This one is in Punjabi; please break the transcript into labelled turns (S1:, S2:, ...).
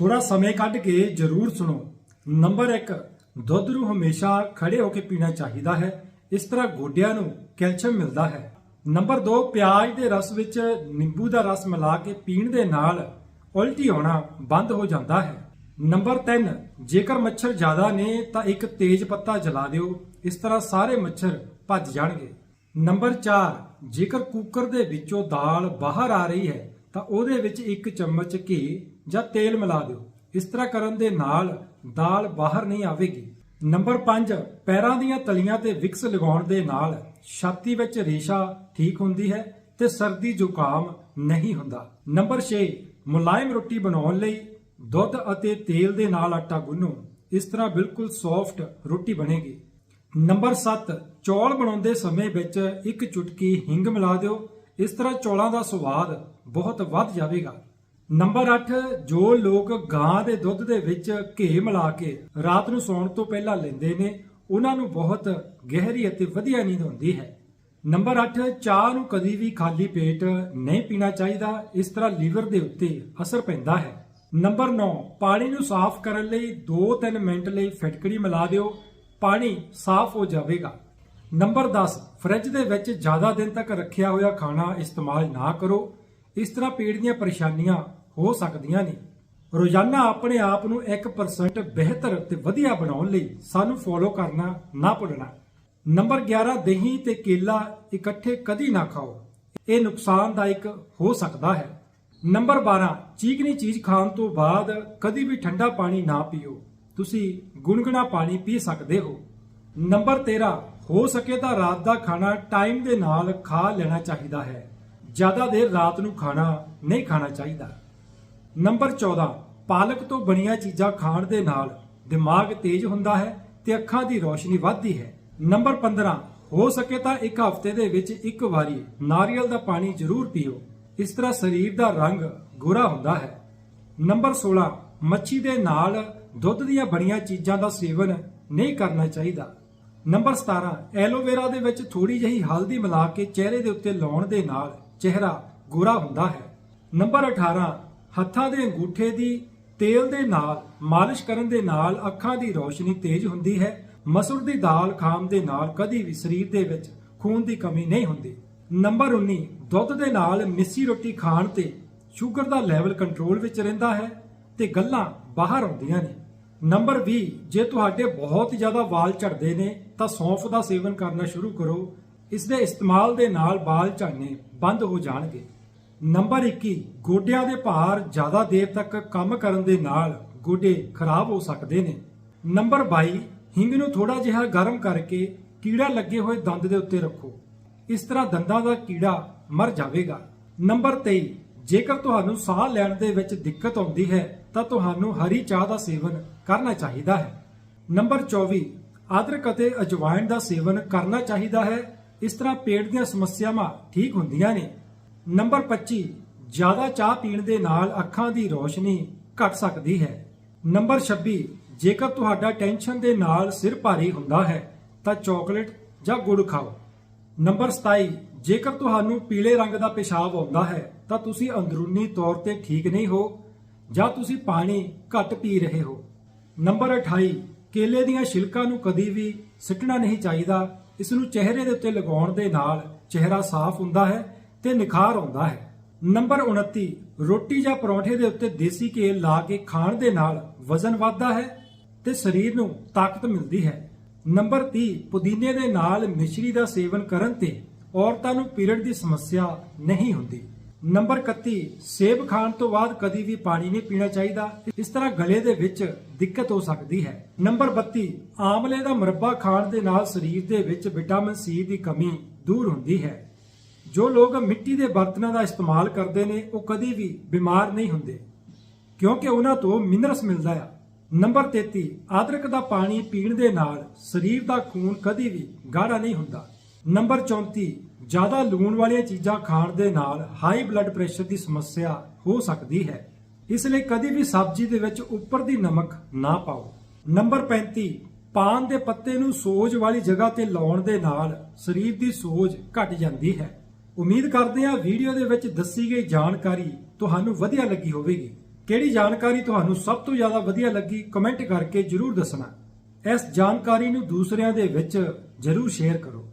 S1: ਥੋੜਾ ਸਮੇਂ ਕੱਢ ਕੇ ਜ਼ਰੂਰ ਸੁਣੋ। ਨੰਬਰ 1 ਦੁੱਧ ਨੂੰ ਹਮੇਸ਼ਾ ਖੜੇ ਹੋ ਕੇ ਪੀਣਾ ਚਾਹੀਦਾ ਹੈ। ਇਸ ਤਰ੍ਹਾਂ ਗੋਡਿਆਂ ਨੂੰ ਕੈਲਸ਼ੀਅਮ ਮਿਲਦਾ ਹੈ। ਨੰਬਰ 2 ਪਿਆਜ਼ ਦੇ ਰਸ ਵਿੱਚ ਨਿੰਬੂ ਦਾ ਰਸ ਮਿਲਾ ਕੇ ਪੀਣ ਦੇ ਨਾਲ ਉਲਟੀ ਹੋਣਾ ਬੰਦ ਹੋ ਜਾਂਦਾ ਹੈ। ਨੰਬਰ 3 ਜੇਕਰ ਮੱਛਰ ਜ਼ਿਆਦਾ ਨੇ ਤਾਂ ਇੱਕ ਤੇਜ਼ ਪੱਤਾ ਜਲਾ ਦਿਓ। ਇਸ ਤਰ੍ਹਾਂ ਸਾਰੇ ਮੱਛਰ ਭੱਜ ਜਾਣਗੇ। ਨੰਬਰ 4 ਜੇਕਰ ਕੁੱਕਰ ਦੇ ਵਿੱਚੋਂ ਦਾਲ ਬਾਹਰ ਆ ਰਹੀ ਹੈ ਤਾਂ ਉਹਦੇ ਵਿੱਚ ਇੱਕ ਚਮਚ ਘੀ ਜਾਂ ਤੇਲ ਮਿਲਾ ਦਿਓ। ਇਸ ਤਰ੍ਹਾਂ ਕਰਨ ਦੇ ਨਾਲ ਦਾਲ ਬਾਹਰ ਨਹੀਂ ਆਵੇਗੀ। ਨੰਬਰ 5 ਪੈਰਾਂ ਦੀਆਂ ਤਲੀਆਂ ਤੇ ਵਿਕਸ ਲਗਾਉਣ ਦੇ ਨਾਲ ਛਾਤੀ ਵਿੱਚ ਰੇਸ਼ਾ ਠੀਕ ਹੁੰਦੀ ਹੈ ਤੇ ਸਰਦੀ ਜ਼ੁਕਾਮ ਨਹੀਂ ਹੁੰਦਾ। ਨੰਬਰ 6 ਮੁਲਾਇਮ ਰੋਟੀ ਬਣਾਉਣ ਲਈ ਦੁੱਧ ਅਤੇ ਤੇਲ ਦੇ ਨਾਲ ਆਟਾ ਗੁੰਨੋ। ਇਸ ਤਰ੍ਹਾਂ ਬਿਲਕੁਲ ਸੌਫਟ ਰੋਟੀ ਬਣੇਗੀ। ਨੰਬਰ 7 ਚੌਲ ਬਣਾਉਂਦੇ ਸਮੇਂ ਵਿੱਚ ਇੱਕ ਚੁਟਕੀ ਹਿੰਗ ਮਿਲਾ ਦਿਓ। ਇਸ ਤਰ੍ਹਾਂ ਚੌਲਾਂ ਦਾ ਸਵਾਦ ਬਹੁਤ ਵੱਧ ਜਾਵੇਗਾ। ਨੰਬਰ 8 ਜੋ ਲੋਕ ਗਾਂ ਦੇ ਦੁੱਧ ਦੇ ਵਿੱਚ ਘੇ ਮਿਲਾ ਕੇ ਰਾਤ ਨੂੰ ਸੌਣ ਤੋਂ ਪਹਿਲਾਂ ਲੈਂਦੇ ਨੇ, ਉਹਨਾਂ ਨੂੰ ਬਹੁਤ ਗਹਿਰੀ ਅਤੇ ਵਧੀਆ ਨੀਂਦ ਆਉਂਦੀ ਹੈ। ਨੰਬਰ 8 ਚਾਹ ਨੂੰ ਕਦੀ ਵੀ ਖਾਲੀ ਪੇਟ ਨਹੀਂ ਪੀਣਾ ਚਾਹੀਦਾ, ਇਸ ਤਰ੍ਹਾਂ ਲੀਵਰ ਦੇ ਉੱਤੇ ਅਸਰ ਪੈਂਦਾ ਹੈ। ਨੰਬਰ 9 ਪਾਣੀ ਨੂੰ ਸਾਫ਼ ਕਰਨ ਲਈ 2-3 ਮਿੰਟ ਲਈ ਫਿਟਕੜੀ ਮਿਲਾ ਦਿਓ, ਪਾਣੀ ਸਾਫ਼ ਹੋ ਜਾਵੇਗਾ। ਨੰਬਰ 10 ਫ੍ਰਿਜ ਦੇ ਵਿੱਚ ਜ਼ਿਆਦਾ ਦਿਨ ਤੱਕ ਰੱਖਿਆ ਹੋਇਆ ਖਾਣਾ ਇਸਤੇਮਾਲ ਨਾ ਕਰੋ। ਇਸ ਤਰ੍ਹਾਂ ਪੇਟ ਦੀਆਂ ਪਰੇਸ਼ਾਨੀਆਂ ਹੋ ਸਕਦੀਆਂ ਨੇ। ਰੋਜ਼ਾਨਾ ਆਪਣੇ ਆਪ ਨੂੰ 1% ਬਿਹਤਰ ਤੇ ਵਧੀਆ ਬਣਾਉਣ ਲਈ ਸਾਨੂੰ ਫੋਲੋ ਕਰਨਾ ਨਾ ਭੁੱਲਣਾ। ਨੰਬਰ 11 ਦਹੀਂ ਤੇ ਕੇਲਾ ਇਕੱਠੇ ਕਦੀ ਨਾ ਖਾਓ। ਇਹ ਨੁਕਸਾਨਦਾਇਕ ਹੋ ਸਕਦਾ ਹੈ। ਨੰਬਰ 12 ਚੀਕਣੀ ਚੀਜ਼ ਖਾਣ ਤੋਂ ਬਾਅਦ ਕਦੀ ਵੀ ਠੰਡਾ ਪਾਣੀ ਨਾ ਪੀਓ। ਤੁਸੀਂ ਗੁਨਗੁਣਾ ਪਾਣੀ ਪੀ ਸਕਦੇ ਹੋ। ਨੰਬਰ 13 ਹੋ ਸਕੇ ਤਾਂ ਰਾਤ ਦਾ ਖਾਣਾ ਟਾਈਮ ਦੇ ਨਾਲ ਖਾ ਲੈਣਾ ਚਾਹੀਦਾ ਹੈ। ਜ਼ਿਆਦਾ ਦੇਰ ਰਾਤ ਨੂੰ ਖਾਣਾ ਨਹੀਂ ਖਾਣਾ ਚਾਹੀਦਾ। ਨੰਬਰ 14 ਪਾਲਕ ਤੋਂ ਬਣੀਆਂ ਚੀਜ਼ਾਂ ਖਾਣ ਦੇ ਨਾਲ ਦਿਮਾਗ ਤੇਜ਼ ਹੁੰਦਾ ਹੈ ਤੇ ਅੱਖਾਂ ਦੀ ਰੋਸ਼ਨੀ ਵੱਧਦੀ ਹੈ। ਨੰਬਰ 15 ਹੋ ਸਕੇ ਤਾਂ ਇੱਕ ਹਫ਼ਤੇ ਦੇ ਵਿੱਚ ਇੱਕ ਵਾਰੀ ਨਾਰੀਅਲ ਦਾ ਪਾਣੀ ਜ਼ਰੂਰ ਪੀਓ। ਇਸ ਤਰ੍ਹਾਂ ਸਰੀਰ ਦਾ ਰੰਗ ਗੋਰਾ ਹੁੰਦਾ ਹੈ। ਨੰਬਰ 16 ਮੱਛੀ ਦੇ ਨਾਲ ਦੁੱਧ ਦੀਆਂ ਬਣੀਆਂ ਚੀਜ਼ਾਂ ਦਾ ਸੇਵਨ ਨਹੀਂ ਕਰਨਾ ਚਾਹੀਦਾ। ਨੰਬਰ 17 ਐਲੋਵੇਰਾ ਦੇ ਵਿੱਚ ਥੋੜੀ ਜਿਹੀ ਹਲਦੀ ਮਿਲਾ ਕੇ ਚਿਹਰੇ ਦੇ ਉੱਤੇ ਲਾਉਣ ਦੇ ਨਾਲ ਚਿਹਰਾ ਗੋਰਾ ਹੁੰਦਾ ਹੈ। ਨੰਬਰ 18 ਹੱਥਾਂ ਦੇ ਅੰਗੂਠੇ ਦੀ, ਤੇਲ ਦੇ ਨਾਲ, ਮਾਲਿਸ਼ ਕਰਨ ਦੇ ਨਾਲ ਅੱਖਾਂ ਦੀ ਰੋਸ਼ਨੀ ਤੇਜ਼ ਹੁੰਦੀ ਹੈ। ਮਸੂਰ ਦੀ ਦਾਲ ਖਾਣ ਦੇ ਨਾਲ ਕਦੀ ਵੀ ਸਰੀਰ ਦੇ ਵਿੱਚ ਖੂਨ ਦੀ ਕਮੀ ਨਹੀਂ ਹੁੰਦੀ। ਨੰਬਰ 19 ਦੁੱਧ ਦੇ ਨਾਲ ਮਿੱਸੀ ਰੋਟੀ ਖਾਣ ਤੇ ਸ਼ੂਗਰ ਦਾ ਲੈਵਲ ਕੰਟਰੋਲ ਵਿੱਚ ਰਹਿੰਦਾ ਹੈ ਤੇ ਗੱਲਾਂ ਬਾਹਰ ਆਉਂਦੀਆਂ ਨੇ। ਨੰਬਰ 20 ਜੇ ਤੁਹਾਡੇ ਬਹੁਤ ਜ਼ਿਆਦਾ ਵਾਲ ਝੜਦੇ ਨੇ, ਤਾਂ ਸੌਂਫ ਦਾ ਸੇਵਨ ਕਰਨਾ ਸ਼ੁਰੂ ਕਰੋ। ਇਸ ਦੇ ਇਸਤੇਮਾਲ ਦੇ ਨਾਲ ਵਾਲ ਝੜਨੇ ਬੰਦ ਹੋ ਜਾਣਗੇ। ਨੰਬਰ 21 ਗੋਡਿਆਂ ਦੇ ਭਾਰ ਜ਼ਿਆਦਾ ਦੇਰ ਤੱਕ ਕੰਮ ਕਰਨ ਦੇ ਨਾਲ ਗੋਡੇ ਖਰਾਬ ਹੋ ਸਕਦੇ ਨੇ। ਨੰਬਰ 22 ਹਿੰਗ ਨੂੰ ਥੋੜਾ ਜਿਹਾ ਗਰਮ ਕਰਕੇ ਕੀੜਾ ਲੱਗੇ ਹੋਏ ਦੰਦ ਦੇ ਉੱਤੇ ਰੱਖੋ। ਇਸ ਤਰ੍ਹਾਂ ਦੰਦਾਂ ਦਾ ਕੀੜਾ ਮਰ ਜਾਵੇਗਾ। ਨੰਬਰ 23 ਜੇਕਰ ਤੁਹਾਨੂੰ ਸਾਹ ਲੈਣ ਦੇ ਵਿੱਚ ਦਿੱਕਤ ਆਉਂਦੀ ਹੈ, ਤਾਂ ਤੁਹਾਨੂੰ ਹਰੀ ਚਾਹ ਦਾ ਸੇਵਨ ਕਰਨਾ ਚਾਹੀਦਾ ਹੈ। ਨੰਬਰ 24 ਅਦਰਕ ਅਤੇ ਅਜਵਾਇਣ ਦਾ ਸੇਵਨ ਕਰਨਾ ਚਾਹੀਦਾ ਹੈ। ਇਸ ਤਰ੍ਹਾਂ ਪੇਟ ਦੀਆਂ ਸਮੱਸਿਆਵਾਂ ਠੀਕ ਹੁੰਦੀਆਂ ਨੇ। ਨੰਬਰ 25 ਜ਼ਿਆਦਾ ਚਾਹ ਪੀਣ ਦੇ ਨਾਲ ਅੱਖਾਂ ਦੀ ਰੋਸ਼ਨੀ ਘਟ ਸਕਦੀ ਹੈ। ਨੰਬਰ 26 ਜੇਕਰ ਤੁਹਾਡਾ ਟੈਨਸ਼ਨ ਦੇ ਨਾਲ ਸਿਰ ਭਾਰੀ ਹੁੰਦਾ ਹੈ, ਤਾਂ ਚਾਕਲੇਟ ਜਾਂ ਗੁੜ ਖਾਓ। ਨੰਬਰ 27 ਜੇਕਰ ਤੁਹਾਨੂੰ ਪੀਲੇ ਰੰਗ ਦਾ ਪਿਸ਼ਾਬ ਆਉਂਦਾ ਹੈ, ਤਾਂ ਤੁਸੀਂ ਅੰਦਰੂਨੀ ਤੌਰ ਤੇ ਠੀਕ ਨਹੀਂ ਹੋ, ਜਾਂ ਤੁਸੀਂ ਪਾਣੀ ਘੱਟ ਪੀ ਰਹੇ ਹੋ। ਨੰਬਰ 28 ਕੇਲੇ ਦੀਆਂ ਛਿਲਕਾਂ ਨੂੰ ਕਦੀ ਵੀ ਸਿੱਟਣਾ ਨਹੀਂ ਚਾਹੀਦਾ। ਇਸ ਨੂੰ ਚਿਹਰੇ ਦੇ ਉੱਤੇ ਲਗਾਉਣ ਦੇ ਨਾਲ ਚਿਹਰਾ ਸਾਫ਼ ਹੁੰਦਾ ਹੈ ਤੇ ਨਿਖਾਰ ਆਉਂਦਾ ਹੈ। ਨੰਬਰ 29 ਰੋਟੀ ਜਾਂ ਪਰੌਂਠੇ ਦੇ ਉੱਤੇ ਦੇਸੀ ਕੇਲ ਲਾ ਕੇ ਖਾਣ ਦੇ ਨਾਲ ਵਜ਼ਨ ਵੱਧਦਾ ਹੈ ਤੇ ਸਰੀਰ ਨੂੰ ਤਾਕਤ ਮਿਲਦੀ ਹੈ। ਨੰਬਰ 30 ਪੁਦੀਨੇ ਦੇ ਨਾਲ ਮਿਸ਼ਰੀ ਦਾ ਸੇਵਨ ਕਰਨ ਤੇ ਔਰਤਾਂ ਨੂੰ ਪੀਰੀਅਡ ਦੀ ਸਮੱਸਿਆ ਨਹੀਂ ਹੁੰਦੀ। ਨੰਬਰ 31 ਸੇਬ ਖਾਣ ਤੋਂ ਬਾਅਦ ਕਦੀ ਵੀ ਪਾਣੀ ਨਹੀਂ ਪੀਣਾ ਚਾਹੀਦਾ, ਇਸ ਤਰ੍ਹਾਂ ਗਲੇ ਦੇ ਵਿੱਚ ਦਿੱਕਤ ਹੋ ਸਕਦੀ ਹੈ। ਨੰਬਰ 32 ਆਮਲੇ ਦਾ ਮੁਰੱਬਾ ਖਾਣ ਦੇ ਨਾਲ ਸਰੀਰ ਦੇ ਵਿੱਚ ਵਿਟਾਮਿਨ ਸੀ ਦੀ ਕਮੀ ਦੂਰ ਹੁੰਦੀ ਹੈ। ਜੋ ਲੋਕ ਮਿੱਟੀ ਦੇ ਬਰਤਨਾਂ ਦਾ ਇਸਤੇਮਾਲ ਕਰਦੇ ਨੇ, ਉਹ ਕਦੀ ਵੀ ਬਿਮਾਰ ਨਹੀਂ ਹੁੰਦੇ, ਕਿਉਂਕਿ ਉਹਨਾਂ ਤੋਂ ਮਿਨਰਲਸ ਮਿਲਦਾ ਆ। ਨੰਬਰ 33 ਅਦਰਕ ਦਾ ਪਾਣੀ ਪੀਣ ਦੇ ਨਾਲ ਸਰੀਰ ਦਾ ਖੂਨ ਕਦੀ ਵੀ ਗਾੜਾ ਨਹੀਂ ਹੁੰਦਾ। ਨੰਬਰ 34 ਜ਼ਿਆਦਾ ਲੂਣ ਵਾਲੀਆਂ ਚੀਜ਼ਾਂ ਖਾਣ ਦੇ ਨਾਲ ਹਾਈ ਬਲੱਡ ਪ੍ਰੈਸ਼ਰ ਦੀ ਸਮੱਸਿਆ ਹੋ ਸਕਦੀ ਹੈ। ਇਸ ਲਈ ਕਦੀ ਵੀ ਸਬਜ਼ੀ ਦੇ ਵਿੱਚ ਉੱਪਰ ਦੀ ਨਮਕ ਨਾ ਪਾਓ। ਨੰਬਰ 35 ਪਾਨ ਦੇ ਪੱਤੇ ਨੂੰ ਸੋਜ ਵਾਲੀ ਜਗ੍ਹਾ ਤੇ ਲਾਉਣ ਦੇ ਨਾਲ ਸਰੀਰ ਦੀ ਸੋਜ ਘਟ ਜਾਂਦੀ ਹੈ। ਉਮੀਦ ਕਰਦੇ ਹਾਂ ਵੀਡੀਓ ਦੇ ਵਿੱਚ ਦੱਸੀ ਗਈ ਜਾਣਕਾਰੀ ਤੁਹਾਨੂੰ ਵਧੀਆ ਲੱਗੀ ਹੋਵੇਗੀ। ਕਿਹੜੀ ਜਾਣਕਾਰੀ ਤੁਹਾਨੂੰ ਸਭ ਤੋਂ ਜ਼ਿਆਦਾ ਵਧੀਆ ਲੱਗੀ ਕਮੈਂਟ ਕਰਕੇ ਜਰੂਰ ਦੱਸਣਾ। ਇਸ ਜਾਣਕਾਰੀ ਨੂੰ ਦੂਸਰਿਆਂ ਦੇ ਵਿੱਚ ਜਰੂਰ ਸ਼ੇਅਰ ਕਰੋ।